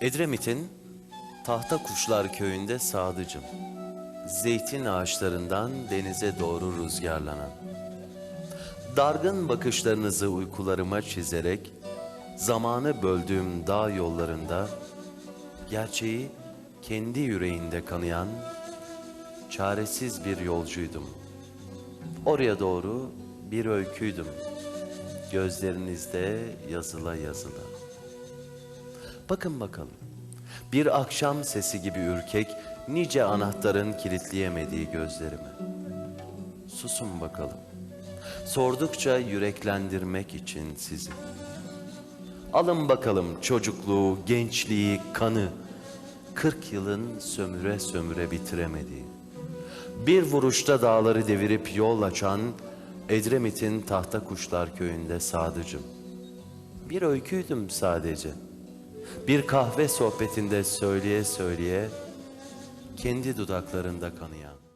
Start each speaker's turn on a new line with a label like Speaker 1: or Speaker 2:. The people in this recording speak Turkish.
Speaker 1: Edremit'in Tahta Kuşlar köyünde sadıcım. Zeytin ağaçlarından denize doğru rüzgarlanan. Dargın bakışlarınızı uykularıma çizerek zamanı böldüğüm dağ yollarında gerçeği kendi yüreğinde kanayan çaresiz bir yolcuydum. Oraya doğru bir öyküydüm. Gözlerinizde yazıla yazıla. Bakın bakalım. Bir akşam sesi gibi ürkek, nice anahtarın kilitleyemediği gözlerimi. Susun bakalım. Sordukça yüreklendirmek için sizi. Alın bakalım çocukluğu, gençliği, kanı. Kırk yılın sömüre sömüre bitiremediği. Bir vuruşta dağları devirip yol açan Edremit'in Tahta Kuşlar köyünde sadıcım. Bir öyküydüm sadece. Bir kahve sohbetinde söyleye söyleye kendi dudaklarında kanayan.